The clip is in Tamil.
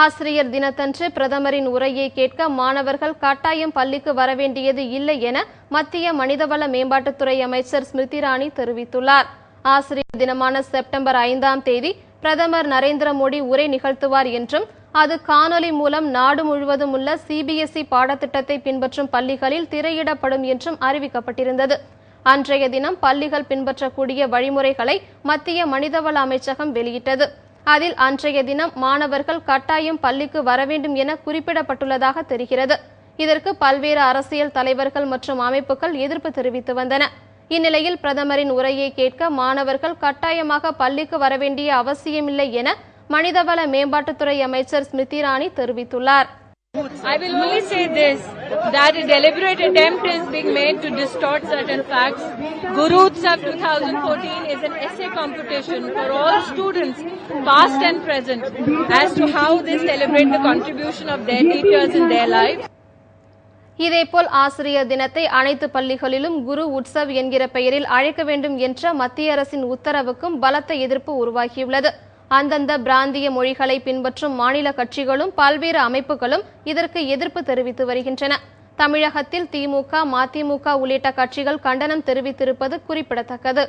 ஆசிரியர் தினத்தன்று பிரதமரின் உரையை கேட்க மாணவர்கள் கட்டாயம் பள்ளிக்கு வரவேண்டியது இல்லை என மத்திய மனிதவள மேம்பாட்டுத்துறை அமைச்சர் ஸ்மிருதி இரானி தெரிவித்துள்ளார். ஆசிரியர் தினமான செப்டம்பர் ஐந்தாம் தேதி பிரதமர் நரேந்திர மோடி உரை நிகழ்த்துவார் என்றும் அது காணொலி மூலம் நாடு முழுவதும் உள்ள சிபிஎஸ்இ பாடத்திட்டத்தை பின்பற்றும் பள்ளிகளில் திரையிடப்படும் என்றும் அறிவிக்கப்பட்டிருந்தது. அன்றைய தினம் பள்ளிகள் பின்பற்றக்கூடிய வழிமுறைகளை மத்திய மனிதவள அமைச்சகம் வெளியிட்டது. அதில் அன்றைய தினம் மாணவர்கள் கட்டாயம் பள்ளிக்கு வர வேண்டும் என குறிப்பிடப்பட்டுள்ளதாக தெரிகிறது. இதற்கு பல்வேறு அரசியல் தலைவர்கள் மற்றும் அமைப்புகள் எதிர்ப்பு தெரிவித்து வந்தன. இந்நிலையில் பிரதமரின் உரையை கேட்க மாணவர்கள் கட்டாயமாக பள்ளிக்கு வரவேண்டிய அவசியமில்லை என மனிதவள மேம்பாட்டுத்துறை அமைச்சர் ஸ்மிருதி இரானி தெரிவித்துள்ளார். I will only say this. That a deliberate attempt is being made to distort certain facts. Guru Utsav 2014 is an essay competition for all students, past and present, as to how they celebrate the contribution of their teachers in their lives. இதேபோல் ஆசிரியர் தினத்தை அனைத்து பள்ளிகளிலும் குரு உற்சவ் என்கிற பெயரில் அழைக்க வேண்டும் என்ற மத்திய அரசின் உத்தரவுக்கும் பலத்த எதிர்ப்பு உருவாகியுள்ளது அந்தந்த பிராந்திய மொழிகளை பின்பற்றும் மாநில கட்சிகளும் பல்வேறு அமைப்புகளும் இதற்கு எதிர்ப்பு தெரிவித்து வருகின்றன. தமிழகத்தில் திமுக மதிமுக உள்ளிட்ட கட்சிகள் கண்டனம் தெரிவித்திருப்பது குறிப்பிடத்தக்கது.